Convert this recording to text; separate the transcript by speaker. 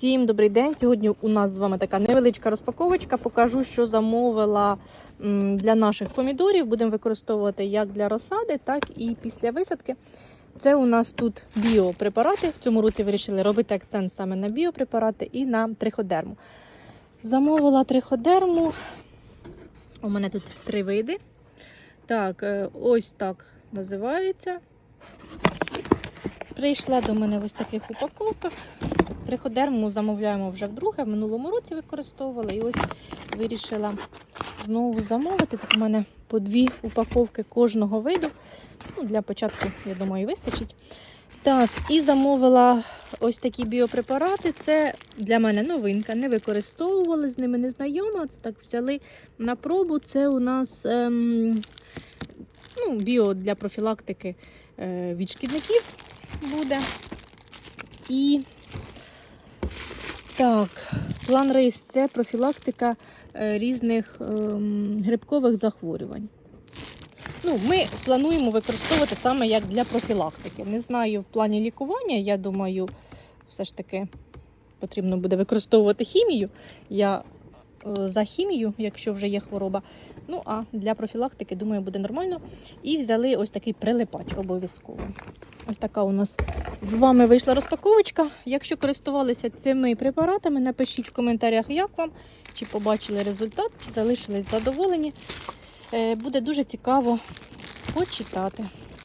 Speaker 1: Всім добрий день. Сьогодні у нас з вами така невеличка розпаковочка. Покажу, що замовила для наших помідорів. Будемо використовувати як для розсади, так і після висадки. Це у нас тут біопрепарати. В цьому році вирішили робити акцент саме на біопрепарати і на триходерму. Замовила триходерму. У мене тут три види. Так, е, ось так називається. Прийшла до мене в ось таких упаковках. Триходерму замовляємо вже вдруге. В минулому році використовувала і ось вирішила знову замовити. Тут у мене по дві упаковки кожного виду. Ну, Для початку, я думаю, вистачить. Так, і замовила ось такі біопрепарати. Це для мене новинка. Не використовували, з ними не знайома. Це так взяли на пробу. Це у нас ем, ну, біо для профілактики е, від шкідників буде. І так, план рейс це профілактика е, різних ем, грибкових захворювань. Ну, ми плануємо використовувати саме як для профілактики. Не знаю, в плані лікування, я думаю, все ж таки потрібно буде використовувати хімію. Я за хімію, якщо вже є хвороба. Ну, а для профілактики, думаю, буде нормально. І взяли ось такий прилипач обов'язково. Ось така у нас з вами вийшла розпаковочка. Якщо користувалися цими препаратами, напишіть в коментарях, як вам, чи побачили результат, чи залишились задоволені. Е, Буде дуже цікаво почитати.